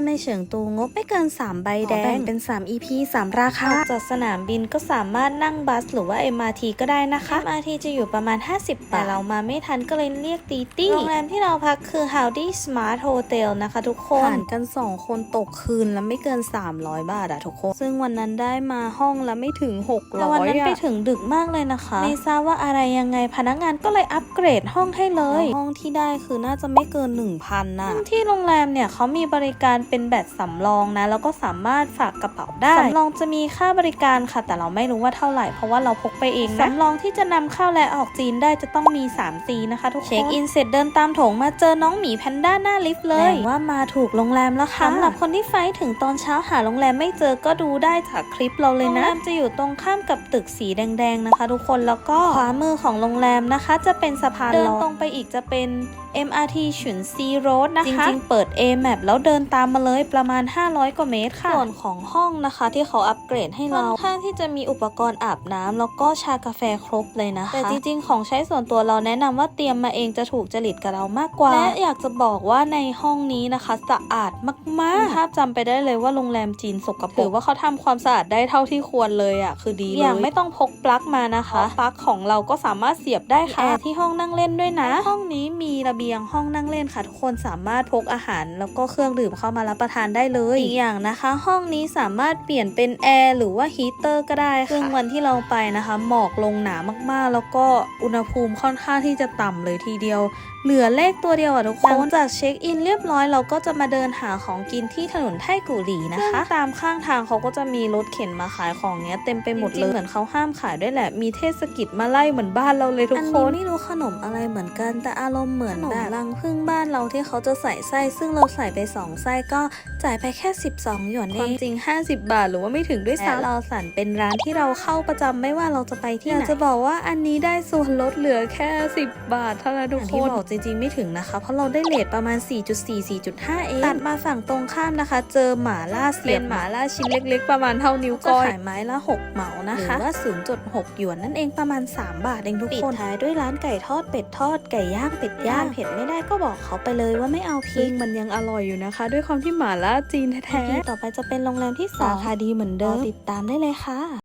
มในเฉิงตูงบไม่เกิน 3 ใบแดง เป็น 3 EP 3 ราคาออกจากสนามบินก็สามารถนั่งบัสหรือว่า MRT ก็ได้นะคะ MRT จะอยู่ประมาณ 50 บาท แต่เรามาไม่ทันก็เลยเรียกตีตี้โรงแรมที่เราพักคือ Howdy Smart Hotel นะคะทุกคนผ่านกัน 2 คนตกคืนแล้วไม่เกิน 300 บาทอะทุกคน ซึ่งวันนั้นได้มาห้องละไม่ถึง 600แต่วันนั้นไปถึงดึกมากเลยนะคะ ไม่ทราบว่าอะไรยังไงพนักงานก็เลยอัปเกรดห้องให้เลย ห้องที่ได้คือน่าจะไม่เกิน 1,000นะซึ่งที่โรงแรมเนี่ยเขามีบริการเป็นแบตสำรองนะ แล้วก็สามารถฝากกระเป๋าได้สำรองจะมีค่าบริการค่ะ แต่เราไม่รู้ว่าเท่าไหร่ เพราะว่าเราพกไปเองนะสำรองที่จะนำเข้าและออกจีนได้จะต้องมี 3 C นะคะทุกคนเช็คอินเสร็จเดินตามโถงมาเจอน้องหมีแพนด้าหน้าลิฟต์เลยว่ามาถูกโรงแรมแล้วค่ะสำหรับคนที่ไฟท์ถึงตอนเช้าหาโรงแรมไม่เจอก็ดูได้จากคลิปเราเลยนะโรงแรมจะอยู่ตรงข้ามกับตึกสีแดง ๆนะคะ ทุกคนแล้วก็ขวามือของโรงแรมนะคะ จะเป็นสะพานเดินตรงไปอีกจะเป็น MRT ฉุนซีโรดนะคะจริงๆเปิด A map แล้วเดินตามมาเลยประมาณ 500 กว่าเมตรค่ะ ส่วนของห้องนะคะ ที่เขาอัปเกรดให้เราค่อนข้างที่จะมีอุปกรณ์อาบน้ำแล้วก็ชากาแฟครบเลยนะคะ แต่จริงๆ ของใช้ส่วนตัวเราแนะนำว่าเตรียมมาเองจะถูกจริตกับเรามากกว่า และอยากจะบอกว่าในห้องนี้นะคะสะอาดมากๆภาพจำไปได้เลยว่าโรงแรมจีนสกปรกถือว่าเขาทำความสะอาดได้เท่าที่ควรเลยอะคือดีเลยอย่างไม่ต้องพกปลั๊กมานะคะปลั๊กของเราก็สามารถเสียบได้ค่ะแอร์ที่ห้องนั่งเล่นด้วยนะ ห้องนี้มีระเบียงห้องนั่งเล่นค่ะ ทุกคนสามารถพกอาหารแล้วก็เครื่องดื่มเข้ามารับประทานได้เลย อีกอย่างนะคะ ห้องนี้สามารถเปลี่ยนเป็นแอร์หรือว่าฮีเตอร์ก็ได้ค่ะซึ่งวันที่เราไปนะคะ หมอกลงหนามากๆ แล้วก็อุณหภูมิค่อนข้างที่จะต่ำเลยทีเดียว เหลือเลขตัวเดียวอะทุกคนหลังจากเช็คอินเรียบร้อยเราก็จะมาเดินหาของกินที่ถนนไทกูหลีนะคะ ตามข้างทางเขาก็จะมีรถเข็นมาขายของเนี้ยเต็มไปหมดเลยเหมือนเขาห้ามขายด้วยแหละ มีเทศกิจมาไล่เหมือนบ้านเราเลยทุกคนอันนี้ไม่รู้ขนมอะไรเหมือนกันแต่อารมณ์เหมือนแบบรังพึ่งบ้านเราที่เขาจะใส่ไส้ซึ่งเราใส่ไปสองไส้ก็จ่ายไปแค่ 12 หยวนเองความจริง 50 บาทหรือว่าไม่ถึงด้วยซ้ำเราสั่นเป็นร้านที่เราเข้าประจำไม่ว่าเราจะไปที่ไหนอยากจะบอกว่าอันนี้ได้ส่วนลดเหลือแค่ 10 บาทเท่านั้นทุกคนที่บอกจริงๆไม่ถึงนะคะ เพราะเราได้เลทประมาณ 4.4 4.5 เองตัดมาฝั่งตรงข้ามนะคะ เจอหมาล่าเสียบหมาล่าชิ้นเล็ก ๆ ประมาณเท่านิ้วก้อยขายไม้ละ 6 เหมานะคะหรือว่า 0.6 หยวนนั่นเองประมาณ 3 บาทเองทุกคนปิดท้ายด้วยร้านไก่ทอดเป็ดทอดไก่ย่างเป็ดย่างเผ็ดไม่ได้ก็บอกเขาไปเลยว่าไม่เอาพริกมันยังอร่อยอยู่นะคะ ด้วยความที่หมาล่าจีนแท้ๆต่อไปจะเป็นโรงแรมที่สาขาดีเหมือนเดิมติดตามได้เลยค่ะ